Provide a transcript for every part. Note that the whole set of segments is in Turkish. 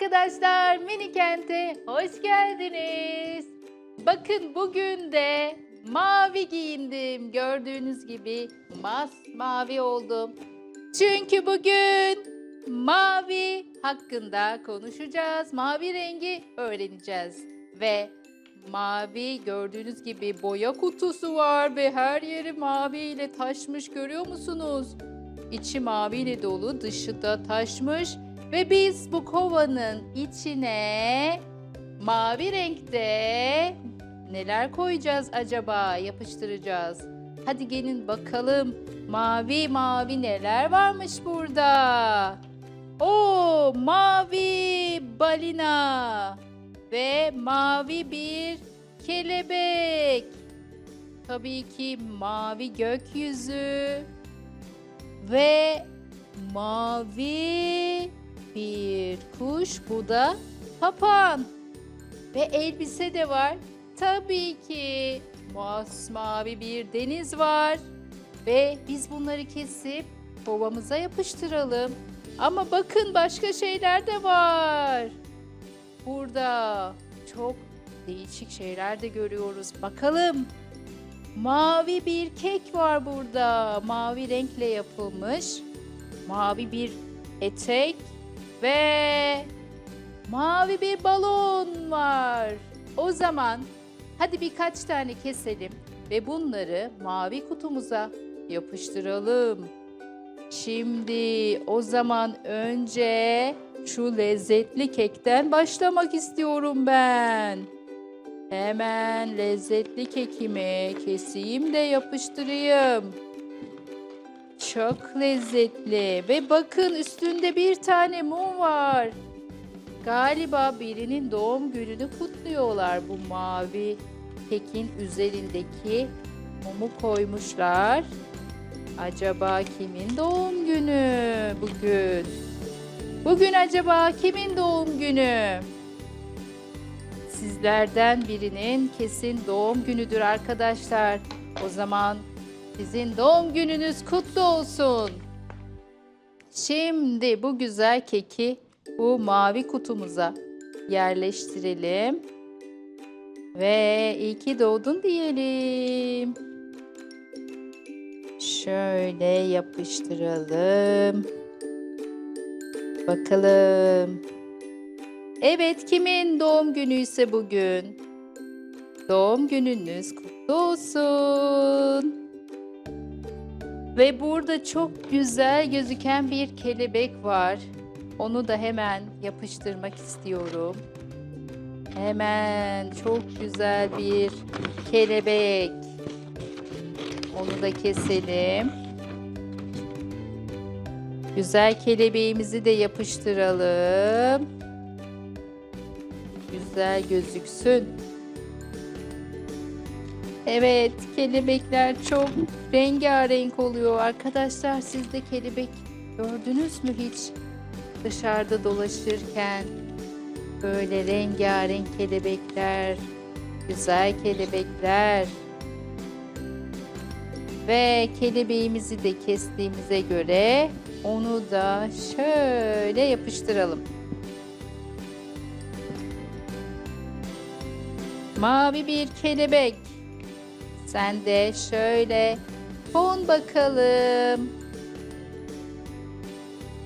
arkadaşlar, Mini Kent'e hoş geldiniz. Bakın bugün de mavi giyindim. Gördüğünüz gibi masmavi oldum. Çünkü bugün mavi hakkında konuşacağız. Mavi rengi öğreneceğiz. Ve mavi gördüğünüz gibi boya kutusu var ve her yeri maviyle taşmış görüyor musunuz? İçi maviyle dolu, dışı da taşmış. Ve biz bu kovanın içine mavi renkte neler koyacağız acaba? Yapıştıracağız. Hadi gelin bakalım. Mavi mavi neler varmış burada? Oo, mavi balina ve mavi bir kelebek. Tabii ki mavi gökyüzü ve mavi bir kuş. Bu da papağan. Ve elbise de var. Tabii ki masmavi bir deniz var. Ve biz bunları kesip kovamıza yapıştıralım. Ama bakın başka şeyler de var. Burada çok değişik şeyler de görüyoruz. Bakalım. Mavi bir kek var burada. Mavi renkle yapılmış. Mavi bir etek ve mavi bir balon var. O zaman hadi birkaç tane keselim ve bunları mavi kutumuza yapıştıralım. Şimdi o zaman önce şu lezzetli kekten başlamak istiyorum ben. Hemen lezzetli kekimi keseyim de yapıştırayım. Çok lezzetli ve bakın üstünde bir tane mum var. Galiba birinin doğum gününü kutluyorlar bu mavi kekin üzerindeki mumu koymuşlar. Acaba kimin doğum günü bugün? Bugün acaba kimin doğum günü? Sizlerden birinin kesin doğum günüdür arkadaşlar. O zaman sizin doğum gününüz kutlu olsun. Şimdi bu güzel keki bu mavi kutumuza yerleştirelim. Ve iyi ki doğdun diyelim. Şöyle yapıştıralım. Bakalım. Evet kimin doğum günü ise bugün? Doğum gününüz kutlu olsun. Ve burada çok güzel gözüken bir kelebek var. Onu da hemen yapıştırmak istiyorum. Hemen çok güzel bir kelebek. Onu da keselim. Güzel kelebeğimizi de yapıştıralım. Güzel gözüksün. Evet, kelebekler çok rengarenk oluyor. Arkadaşlar siz de kelebek gördünüz mü hiç? Dışarıda dolaşırken böyle rengarenk kelebekler, güzel kelebekler. Ve kelebeğimizi de kestiğimize göre onu da şöyle yapıştıralım. Mavi bir kelebek. Sen de şöyle kon bakalım.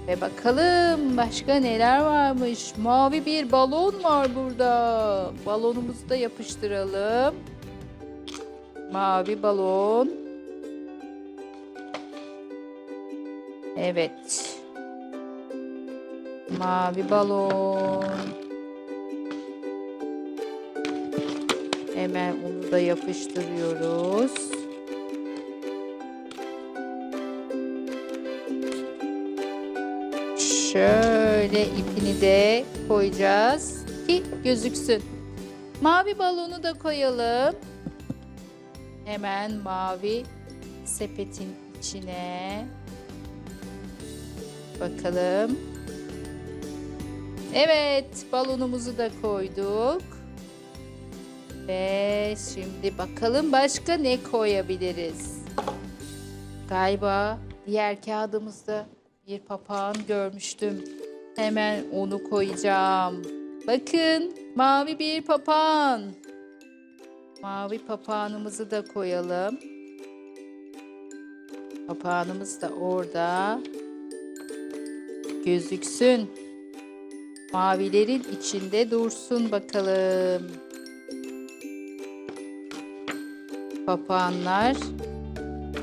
Ve bakalım başka neler varmış. Mavi bir balon var burada. Balonumuzu da yapıştıralım. Mavi balon. Evet. Mavi balon. Hemen onu da yapıştırıyoruz. Şöyle ipini de koyacağız ki gözüksün. Mavi balonu da koyalım. Hemen mavi sepetin içine. Bakalım. Evet, balonumuzu da koyduk. Ve şimdi bakalım başka ne koyabiliriz? Galiba diğer kağıdımızda bir papağan görmüştüm. Hemen onu koyacağım. Bakın mavi bir papağan. Mavi papağanımızı da koyalım. Papağanımız da orada. Gözüksün. Mavilerin içinde dursun bakalım. Papağanlar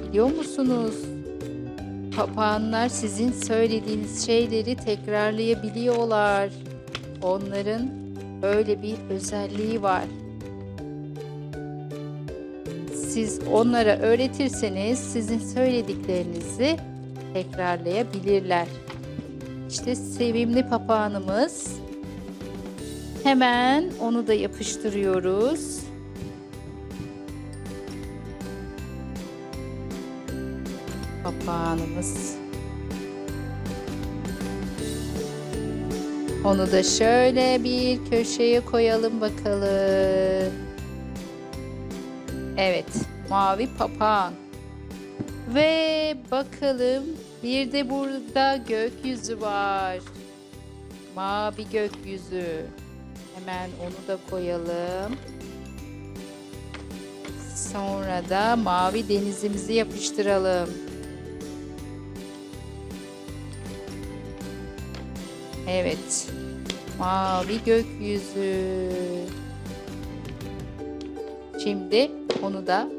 biliyor musunuz? Papağanlar sizin söylediğiniz şeyleri tekrarlayabiliyorlar. Onların böyle bir özelliği var. Siz onlara öğretirseniz sizin söylediklerinizi tekrarlayabilirler. İşte sevimli papağanımız. Hemen onu da yapıştırıyoruz. Papağanımız. Onu da şöyle bir köşeye koyalım bakalım. Evet, mavi papağan. Ve bakalım bir de burada gökyüzü var. Mavi gökyüzü. Hemen onu da koyalım. Sonra da mavi denizimizi yapıştıralım. Evet. Mavi gökyüzü. Şimdi onu da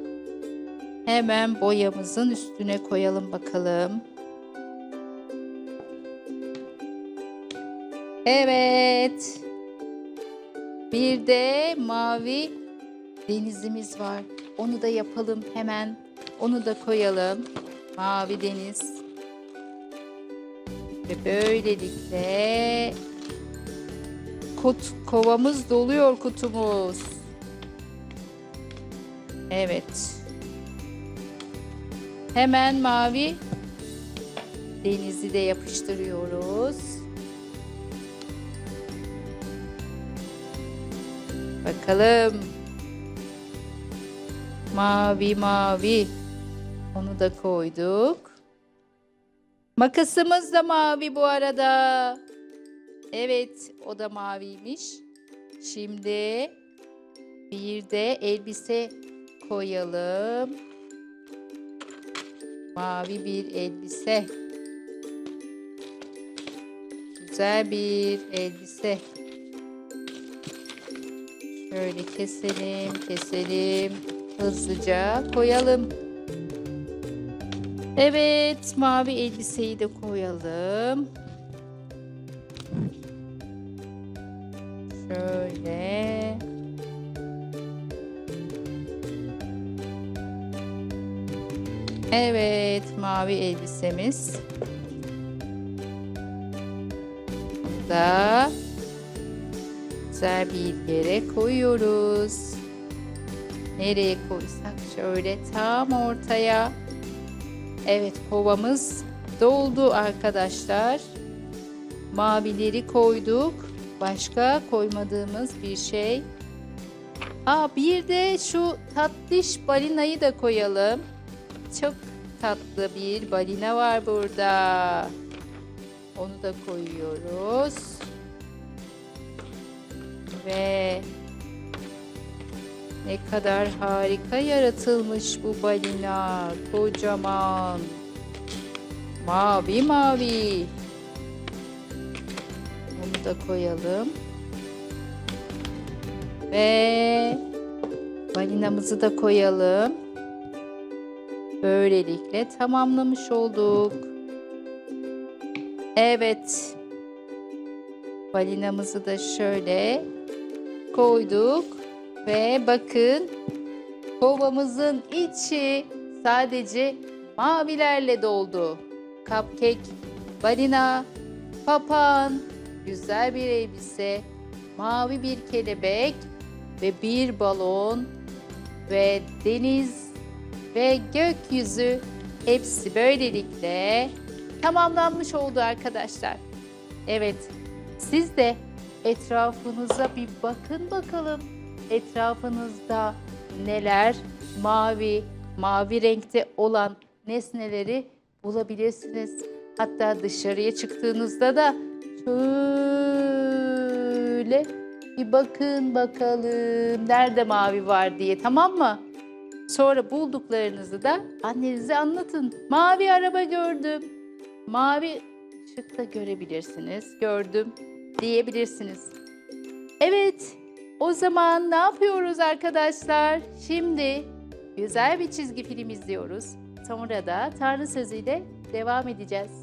hemen boyamızın üstüne koyalım bakalım. Evet. Bir de mavi denizimiz var. Onu da yapalım hemen. Onu da koyalım. Mavi deniz. Ve böylelikle kut kovamız doluyor kutumuz. Evet. Hemen mavi denizi de yapıştırıyoruz. Bakalım. Mavi mavi. Onu da koyduk. Makasımız da mavi bu arada. Evet, o da maviymiş. Şimdi bir de elbise koyalım. Mavi bir elbise. Güzel bir elbise. Şöyle keselim, keselim. Hızlıca koyalım. Evet, mavi elbiseyi de koyalım. Şöyle. Evet, mavi elbisemiz. Da güzel bir yere koyuyoruz. Nereye koysak şöyle tam ortaya. Evet kovamız doldu arkadaşlar. Mavileri koyduk. Başka koymadığımız bir şey. Aa bir de şu tatlış balinayı da koyalım. Çok tatlı bir balina var burada. Onu da koyuyoruz. Ve ne kadar harika yaratılmış bu balina. Kocaman. Mavi mavi. Bunu da koyalım. Ve balinamızı da koyalım. Böylelikle tamamlamış olduk. Evet. Balinamızı da şöyle koyduk. Ve bakın kovamızın içi sadece mavilerle doldu. Cupcake, balina, papağan, güzel bir elbise, mavi bir kelebek ve bir balon ve deniz ve gökyüzü hepsi böylelikle tamamlanmış oldu arkadaşlar. Evet, siz de etrafınıza bir bakın bakalım. Etrafınızda neler mavi, mavi renkte olan nesneleri bulabilirsiniz. Hatta dışarıya çıktığınızda da şöyle bir bakın bakalım nerede mavi var diye tamam mı? Sonra bulduklarınızı da annenize anlatın. Mavi araba gördüm. Mavi ışık da görebilirsiniz. Gördüm diyebilirsiniz. Evet, o zaman ne yapıyoruz arkadaşlar? Şimdi güzel bir çizgi film izliyoruz. Sonra da Tanrı sözüyle devam edeceğiz.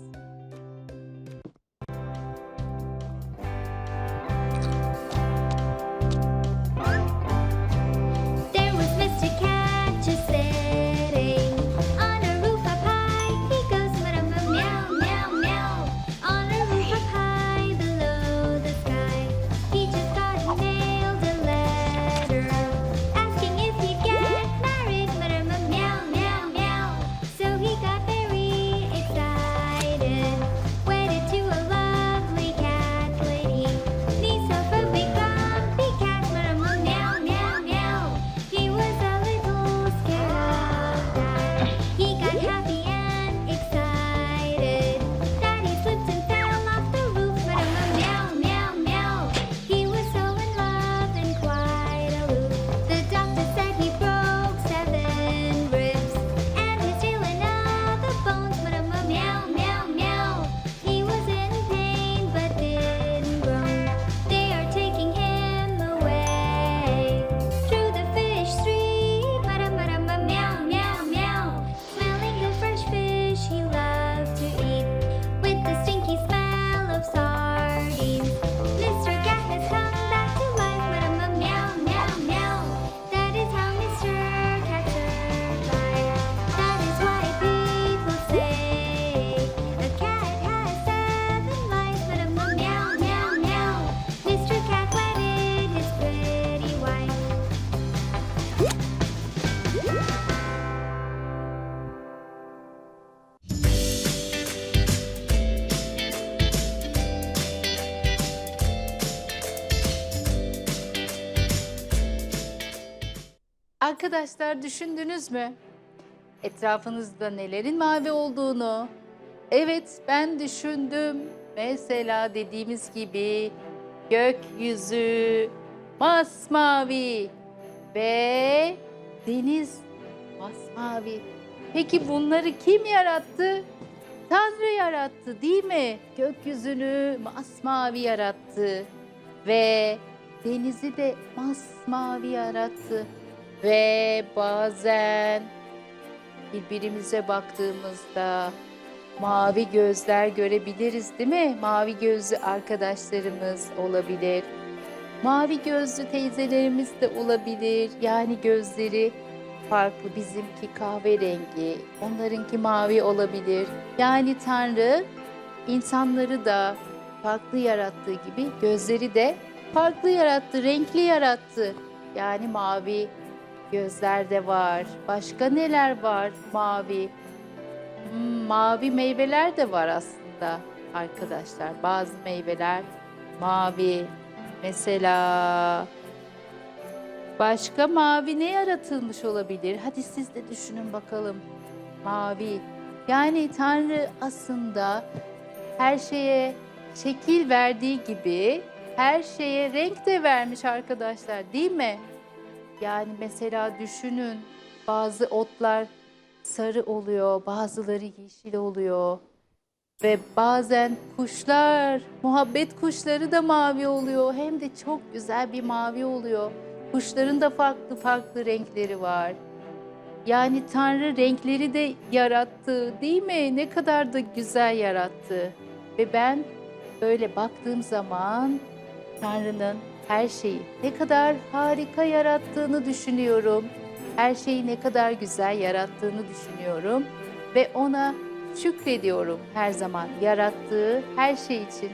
Arkadaşlar düşündünüz mü? Etrafınızda nelerin mavi olduğunu. Evet ben düşündüm. Mesela dediğimiz gibi gökyüzü masmavi ve deniz masmavi. Peki bunları kim yarattı? Tanrı yarattı değil mi? Gökyüzünü masmavi yarattı ve denizi de masmavi yarattı. Ve bazen birbirimize baktığımızda mavi gözler görebiliriz değil mi? Mavi gözlü arkadaşlarımız olabilir. Mavi gözlü teyzelerimiz de olabilir. Yani gözleri farklı. Bizimki kahverengi, onlarınki mavi olabilir. Yani Tanrı insanları da farklı yarattığı gibi gözleri de farklı yarattı, renkli yarattı. Yani mavi gözler de var. Başka neler var mavi? Hmm, mavi meyveler de var aslında arkadaşlar. Bazı meyveler mavi. Mesela başka mavi ne yaratılmış olabilir? Hadi siz de düşünün bakalım. Mavi. Yani Tanrı aslında her şeye şekil verdiği gibi her şeye renk de vermiş arkadaşlar değil mi? Yani mesela düşünün bazı otlar sarı oluyor, bazıları yeşil oluyor. Ve bazen kuşlar, muhabbet kuşları da mavi oluyor. Hem de çok güzel bir mavi oluyor. Kuşların da farklı farklı renkleri var. Yani Tanrı renkleri de yarattı değil mi? Ne kadar da güzel yarattı. Ve ben böyle baktığım zaman Tanrı'nın her şeyi ne kadar harika yarattığını düşünüyorum. Her şeyi ne kadar güzel yarattığını düşünüyorum ve ona şükrediyorum her zaman yarattığı her şey için.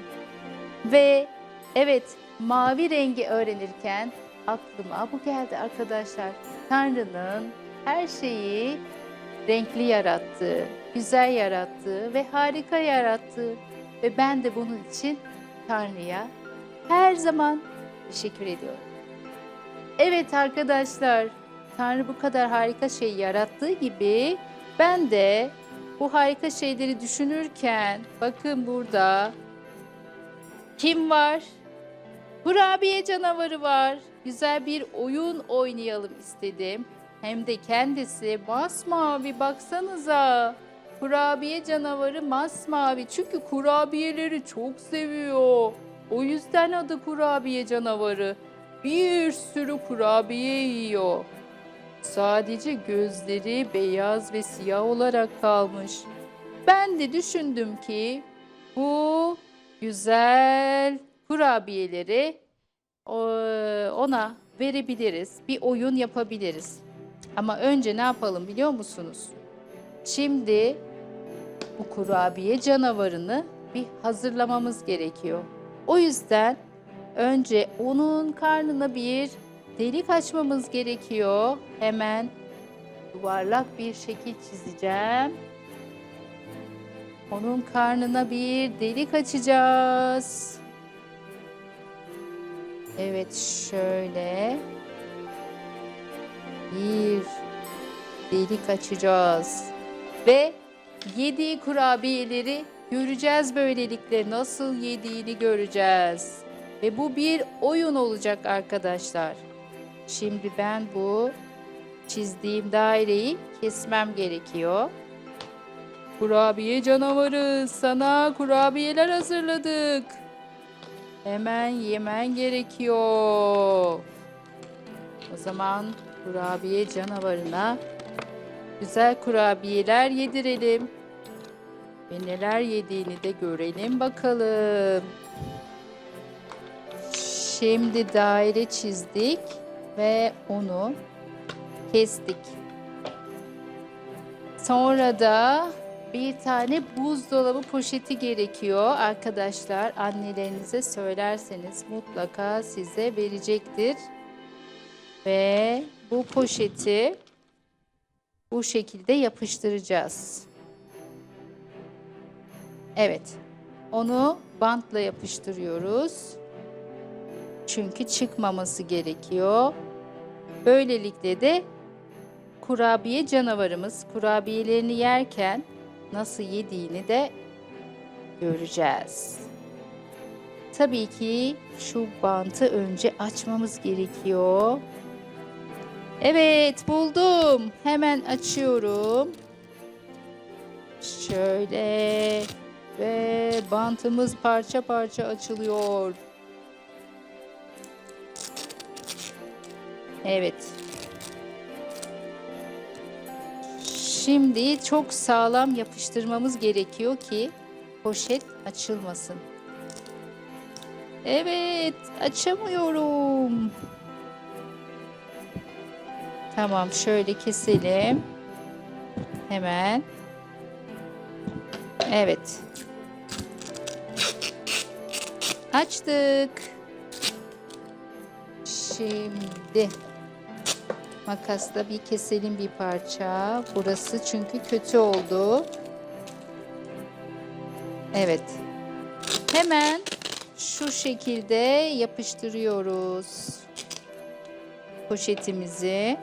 Ve evet mavi rengi öğrenirken aklıma bu geldi arkadaşlar. Tanrı'nın her şeyi renkli yarattığı, güzel yarattığı ve harika yarattığı ve ben de bunun için Tanrı'ya her zaman teşekkür ediyorum. Evet arkadaşlar, Tanrı bu kadar harika şey yarattığı gibi Ben de bu harika şeyleri düşünürken bakın burada kim var? Kurabiye canavarı var. Güzel bir oyun oynayalım istedim. Hem de kendisi masmavi baksanıza. Kurabiye canavarı masmavi çünkü kurabiyeleri çok seviyor. O yüzden adı kurabiye canavarı. Bir sürü kurabiye yiyor. Sadece gözleri beyaz ve siyah olarak kalmış. Ben de düşündüm ki bu güzel kurabiyeleri eee, ona verebiliriz. Bir oyun yapabiliriz. Ama önce ne yapalım biliyor musunuz? Şimdi bu kurabiye canavarını bir hazırlamamız gerekiyor. O yüzden önce onun karnına bir delik açmamız gerekiyor. Hemen yuvarlak bir şekil çizeceğim. Onun karnına bir delik açacağız. Evet şöyle bir delik açacağız ve yediği kurabiyeleri göreceğiz böylelikle nasıl yediğini göreceğiz ve bu bir oyun olacak arkadaşlar. Şimdi ben bu çizdiğim daireyi kesmem gerekiyor. Kurabiye canavarı sana kurabiyeler hazırladık. Hemen yemen gerekiyor. O zaman kurabiye canavarına güzel kurabiyeler yedirelim. Ve neler yediğini de görelim bakalım. Şimdi daire çizdik ve onu kestik. Sonra da bir tane buzdolabı poşeti gerekiyor arkadaşlar. Annelerinize söylerseniz mutlaka size verecektir. Ve bu poşeti bu şekilde yapıştıracağız. Evet. Onu bantla yapıştırıyoruz. Çünkü çıkmaması gerekiyor. Böylelikle de kurabiye canavarımız kurabiyelerini yerken nasıl yediğini de göreceğiz. Tabii ki şu bantı önce açmamız gerekiyor. Evet buldum. Hemen açıyorum. Şöyle ve bantımız parça parça açılıyor. Evet. Şimdi çok sağlam yapıştırmamız gerekiyor ki poşet açılmasın. Evet, açamıyorum. Tamam, şöyle keselim. Hemen. Evet. Açtık. Şimdi makasla bir keselim bir parça. Burası çünkü kötü oldu. Evet. Hemen şu şekilde yapıştırıyoruz poşetimizi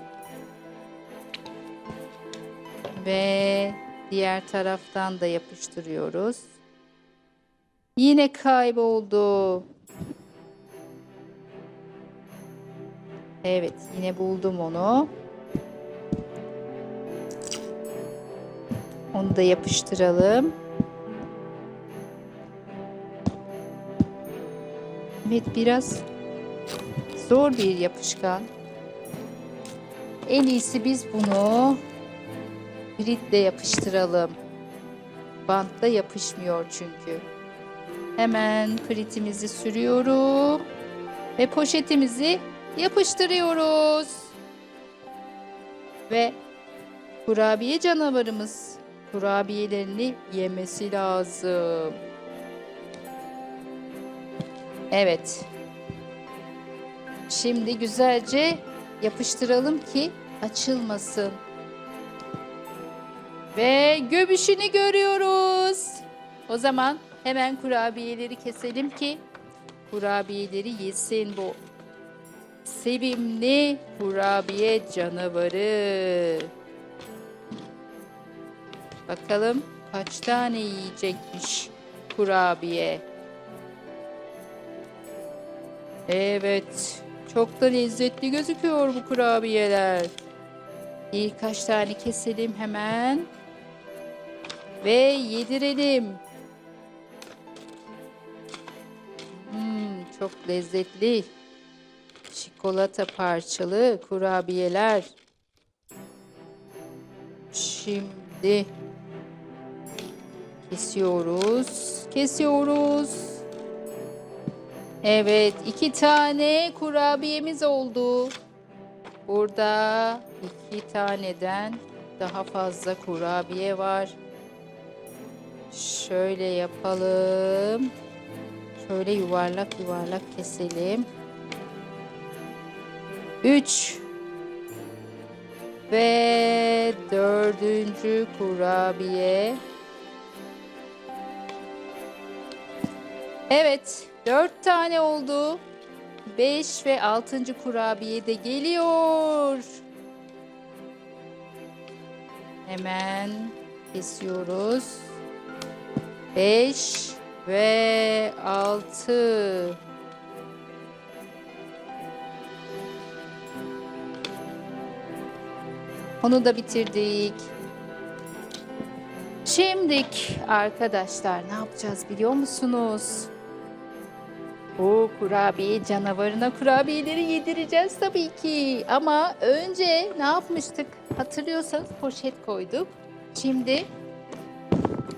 ve diğer taraftan da yapıştırıyoruz. Yine kayboldu. Evet, yine buldum onu. Onu da yapıştıralım. Evet, biraz zor bir yapışkan. En iyisi biz bunu Britle yapıştıralım. Bantla yapışmıyor çünkü. Hemen kritimizi sürüyorum ve poşetimizi yapıştırıyoruz. Ve kurabiye canavarımız kurabiyelerini yemesi lazım. Evet. Şimdi güzelce yapıştıralım ki açılmasın. Ve göbüşünü görüyoruz. O zaman hemen kurabiyeleri keselim ki kurabiyeleri yesin bu sevimli kurabiye canavarı. Bakalım kaç tane yiyecekmiş kurabiye. Evet. Çok da lezzetli gözüküyor bu kurabiyeler. Birkaç tane keselim hemen. Ve yedirelim. Hmm, çok lezzetli. Çikolata parçalı kurabiyeler. Şimdi kesiyoruz. Kesiyoruz. Evet, iki tane kurabiyemiz oldu. Burada iki taneden daha fazla kurabiye var. Şöyle yapalım. Şöyle yuvarlak yuvarlak keselim. 3 ve dördüncü kurabiye. Evet, dört tane oldu. Beş ve altıncı kurabiye de geliyor. Hemen kesiyoruz. Beş ve altı. Onu da bitirdik. Şimdik arkadaşlar ne yapacağız biliyor musunuz? Bu kurabiye canavarına kurabiyeleri yedireceğiz tabii ki. Ama önce ne yapmıştık? Hatırlıyorsanız poşet koyduk. Şimdi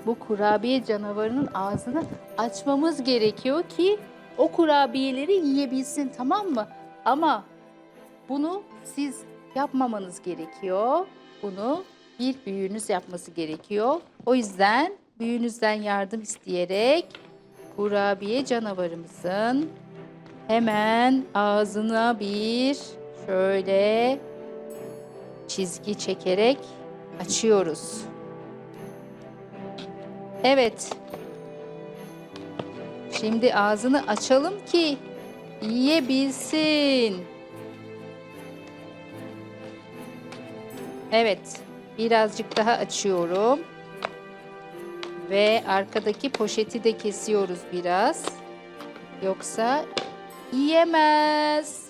bu kurabiye canavarının ağzını açmamız gerekiyor ki o kurabiyeleri yiyebilsin tamam mı? Ama bunu siz yapmamanız gerekiyor. Bunu bir büyüğünüz yapması gerekiyor. O yüzden büyüğünüzden yardım isteyerek kurabiye canavarımızın hemen ağzına bir şöyle çizgi çekerek açıyoruz. Evet. Şimdi ağzını açalım ki yiyebilsin. Evet. Birazcık daha açıyorum. Ve arkadaki poşeti de kesiyoruz biraz. Yoksa yiyemez.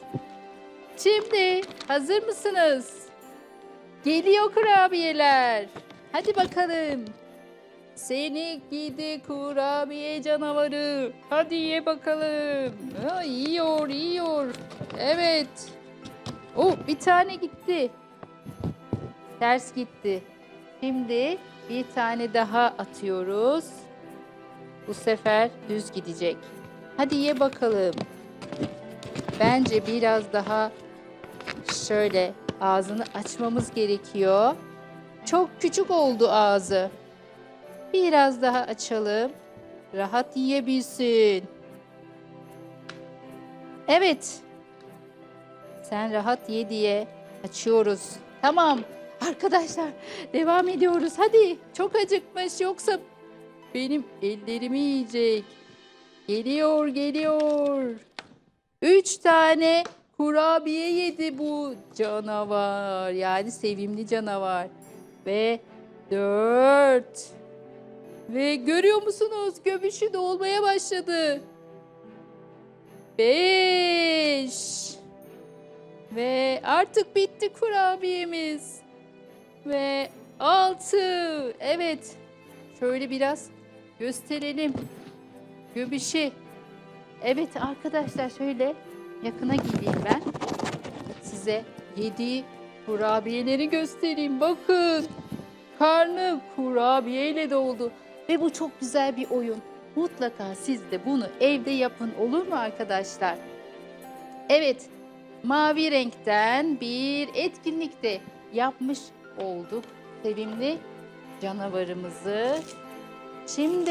Şimdi hazır mısınız? Geliyor kurabiyeler. Hadi bakalım. Seni gidi kurabiye canavarı. Hadi ye bakalım. Ha, yiyor, yiyor. Evet. Oh, bir tane gitti. Ters gitti. Şimdi bir tane daha atıyoruz. Bu sefer düz gidecek. Hadi ye bakalım. Bence biraz daha şöyle ağzını açmamız gerekiyor. Çok küçük oldu ağzı. Biraz daha açalım. Rahat yiyebilsin. Evet. Sen rahat ye diye açıyoruz. Tamam. Arkadaşlar devam ediyoruz. Hadi çok acıkmış yoksa benim ellerimi yiyecek. Geliyor geliyor. Üç tane kurabiye yedi bu canavar. Yani sevimli canavar. Ve dört. Ve görüyor musunuz göbüşü dolmaya başladı. Beş. Ve artık bitti kurabiyemiz. Ve altı. Evet. Şöyle biraz gösterelim. Göbüşü. Evet arkadaşlar şöyle yakına gideyim ben. Size yediği kurabiyeleri göstereyim. Bakın. Karnı kurabiyeyle doldu. Ve bu çok güzel bir oyun. Mutlaka siz de bunu evde yapın olur mu arkadaşlar? Evet, mavi renkten bir etkinlikte yapmış olduk sevimli canavarımızı. Şimdi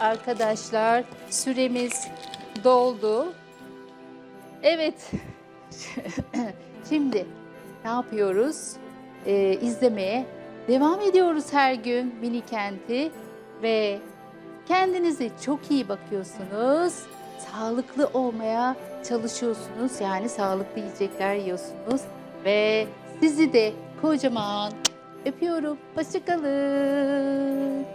arkadaşlar süremiz doldu. Evet. Şimdi ne yapıyoruz? Ee, izlemeye devam ediyoruz her gün mini kenti ve kendinize çok iyi bakıyorsunuz. Sağlıklı olmaya çalışıyorsunuz. Yani sağlıklı yiyecekler yiyorsunuz ve sizi de kocaman Öpüyorum. Hoşçakalın.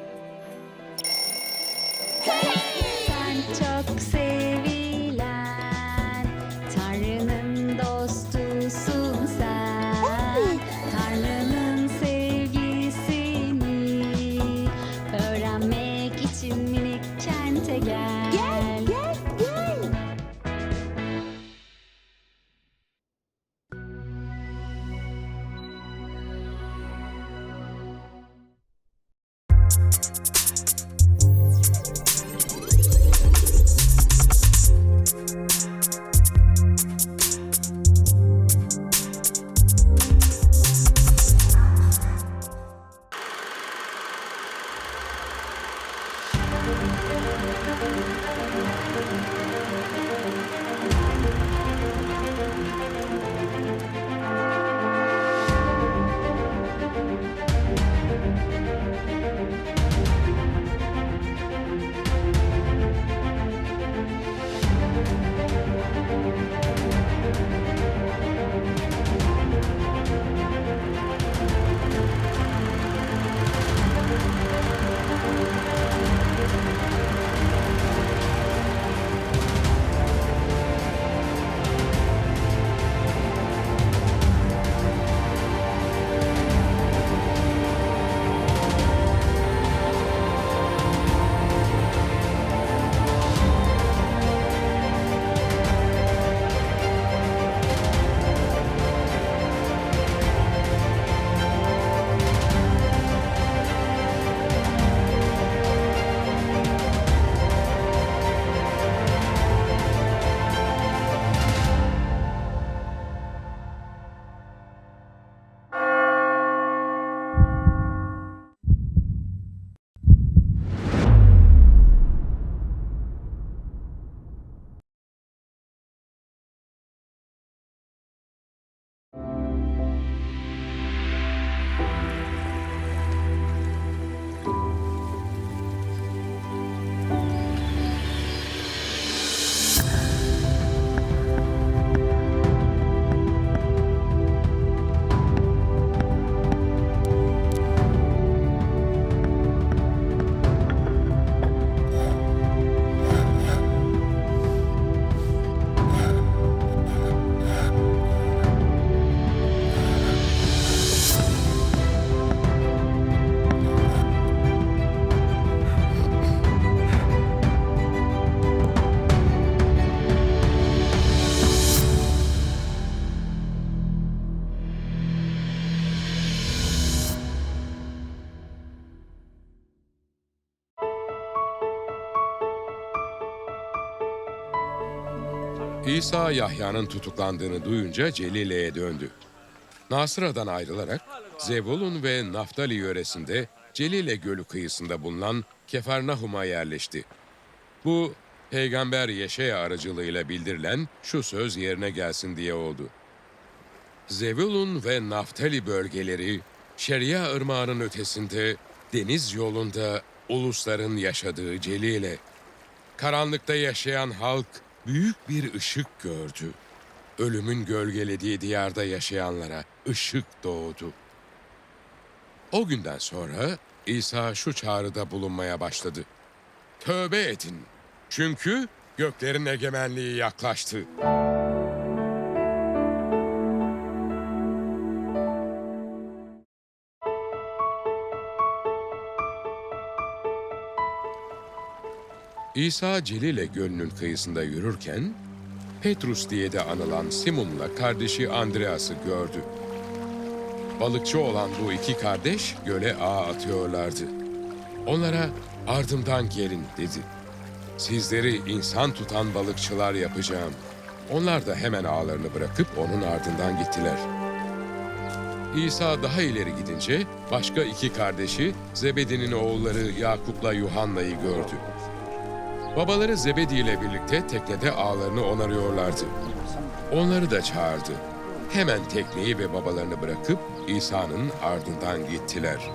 İsa Yahya'nın tutuklandığını duyunca Celile'ye döndü. Nasıra'dan ayrılarak Zebulun ve Naftali yöresinde Celile Gölü kıyısında bulunan Kefarnahum'a yerleşti. Bu Peygamber Yeşaya aracılığıyla bildirilen şu söz yerine gelsin diye oldu. Zebulun ve Naftali bölgeleri Şeria ırmağının ötesinde deniz yolunda ulusların yaşadığı Celile. Karanlıkta yaşayan halk büyük bir ışık gördü. Ölümün gölgelediği diyarda yaşayanlara ışık doğdu. O günden sonra İsa şu çağrıda bulunmaya başladı. Tövbe edin. Çünkü göklerin egemenliği yaklaştı. İsa Celile Gölü'nün kıyısında yürürken Petrus diye de anılan Simon'la kardeşi Andreas'ı gördü. Balıkçı olan bu iki kardeş göle ağ atıyorlardı. Onlara ardımdan gelin dedi. Sizleri insan tutan balıkçılar yapacağım. Onlar da hemen ağlarını bırakıp onun ardından gittiler. İsa daha ileri gidince başka iki kardeşi Zebedi'nin oğulları Yakup'la Yuhanna'yı gördü. Babaları Zebedi ile birlikte teknede ağlarını onarıyorlardı. Onları da çağırdı. Hemen tekneyi ve babalarını bırakıp İsa'nın ardından gittiler.